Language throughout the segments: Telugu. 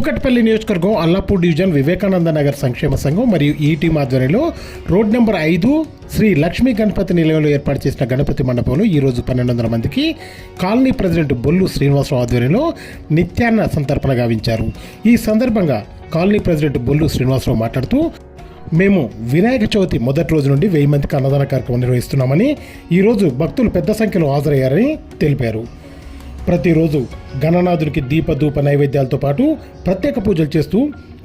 కూకట్పల్లి నియోజకవర్గం అల్లాపూర్ డివిజన్ వివేకానంద నగర్ సంక్షేమ సంఘం మరియు ఈ టీం ఆధ్వర్యంలో రోడ్ నెంబర్ ఐదు శ్రీ లక్ష్మీ గణపతి నిలయంలో ఏర్పాటు చేసిన గణపతి మండపంలో ఈరోజు పన్నెండు వందల మందికి కాలనీ ప్రెసిడెంట్ బొల్లు శ్రీనివాసరావు ఆధ్వర్యంలో నిత్యాన్న సంతర్పణ గావించారు. ఈ సందర్భంగా కాలనీ ప్రెసిడెంట్ బొల్లు శ్రీనివాసరావు మాట్లాడుతూ మేము వినాయక చవితి మొదటి రోజు నుండి వెయ్యి మందికి అన్నదాన కార్యక్రమం నిర్వహిస్తున్నామని ఈరోజు భక్తులు పెద్ద సంఖ్యలో హాజరయ్యారని తెలిపారు. ప్రతిరోజు గణనాథుడికి దీపధూప నైవేద్యాలతో పాటు ప్రత్యేక పూజలు చేస్తూ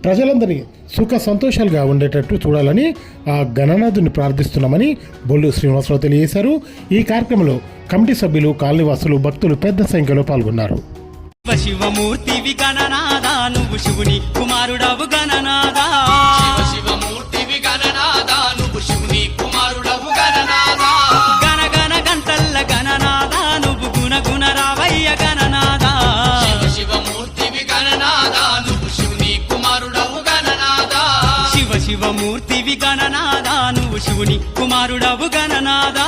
ప్రజలందరినీ సుఖ సంతోషాలుగా ఉండేటట్టు చూడాలని ఆ గణనాథుని ప్రార్థిస్తున్నామని బొల్లు శ్రీనివాసరావు తెలియజేశారు. ఈ కార్యక్రమంలో కమిటీ సభ్యులు కాలనీవాసులు భక్తులు పెద్ద సంఖ్యలో పాల్గొన్నారు. శివమూర్తివి గణనాదా నువ్వు శివుని కుమారుడవు గణనాదా శివుని కుమారుడవు గణనాదా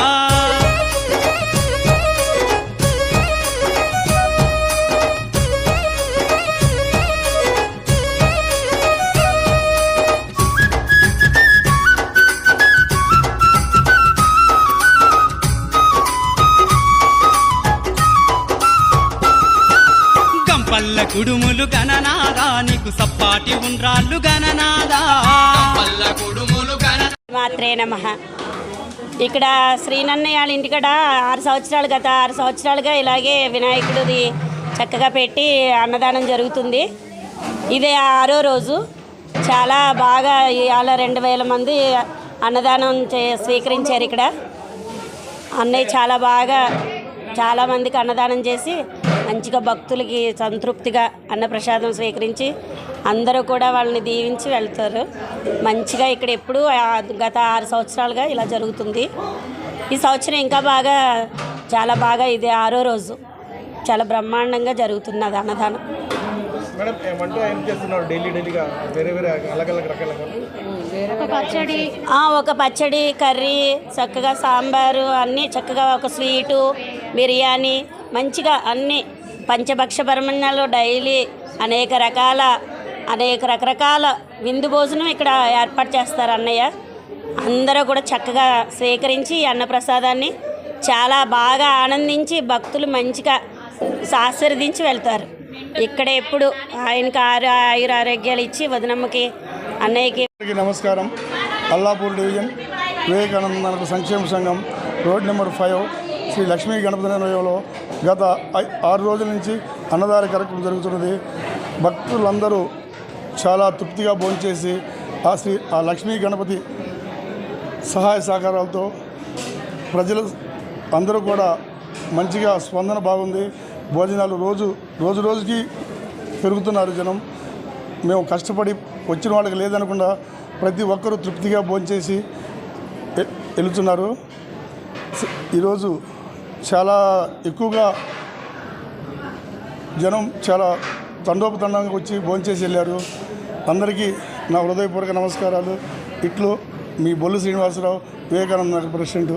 గంపల్ల కుడుములు గణనాదా నీకు సప్పాటి ఉండ్రాళ్ళు గణనాదా పల్ల కుడుములు గణ మాత్రే నమ. ఇక్కడ శ్రీనన్నయ్య వాళ్ళ ఇంటికాడ ఆరు సంవత్సరాలు గత ఆరు సంవత్సరాలుగా ఇలాగే వినాయకుడిది చక్కగా పెట్టి అన్నదానం జరుగుతుంది. ఇదే ఆరో రోజు. చాలా బాగా ఇవాళ రెండు వేల మంది అన్నదానం చే స్వీకరించారు ఇక్కడ. అన్నయ్య చాలా బాగా చాలామందికి అన్నదానం చేసి మంచిగా భక్తులకి సంతృప్తిగా అన్నప్రసాదం స్వీకరించి అందరూ కూడా వాళ్ళని దీవించి వెళ్తారు. మంచిగా ఇక్కడ ఎప్పుడు గత ఆరు సంవత్సరాలుగా ఇలా జరుగుతుంది. ఈ సంవత్సరం ఇంకా బాగా చాలా బాగా ఇది ఆరో రోజు. చాలా బ్రహ్మాండంగా జరుగుతున్నది అన్నదానం. మేడం ఏ వంట ఏం చేస్తున్నారు? డైలీ డైలీగా వేరే వేరే అలగ్ అలగ్ రకాలుగా ఆ, ఒక పచ్చడి కర్రీ చక్కగా సాంబారు అన్నీ చక్కగా ఒక స్వీటు బిర్యానీ మంచిగా అన్నీ పంచభక్ష పరమణ్యాలు డైలీ అనేక రకాల అనేక రకరకాల విందు భోజనం ఇక్కడ ఏర్పాటు చేస్తారు అన్నయ్య. అందరూ కూడా చక్కగా స్వీకరించి ఈ అన్నప్రసాదాన్ని చాలా బాగా ఆనందించి భక్తులు మంచిగా ఆశీర్వదించి వెళ్తారు. ఇక్కడ ఎప్పుడు ఆయనకి ఆరు ఆయుర ఆరోగ్యాలు ఇచ్చి వదినమ్మకి అన్నయ్యకి నమస్కారం. అల్లాపూర్ డివిజన్ వివేకానంద సంక్షేమ సంఘం road number five Shri Lakshmi Ganapathi నిలయంలో గత ఐ- ఆరు రోజుల నుంచి అన్నదాన కార్యక్రమం జరుగుతున్నది. భక్తులందరూ చాలా తృప్తిగా భోంచేసి ఆ శ్రీ ఆ లక్ష్మీ గణపతి సహాయ సహకారాలతో ప్రజలు అందరూ కూడా మంచిగా స్పందన బాగుంది. భోజనాలు రోజు రోజు రోజుకి పెరుగుతున్నారు జనం. మేము కష్టపడి వచ్చిన వాళ్ళకి లేదనకుండా ప్రతి ఒక్కరూ తృప్తిగా భోంచేసి వెళుతున్నారు ఈరోజు చాలా ఎక్కువగా జనం చాలా తండోపతండంగా వచ్చి భోంచేసి వెళ్ళారు. అందరికీ నా హృదయపూర్వక నమస్కారాలు. ఇట్లు మీ బొల్లు శ్రీనివాసరావు వివేకానంద నగర్ ప్రెసిడెంట్.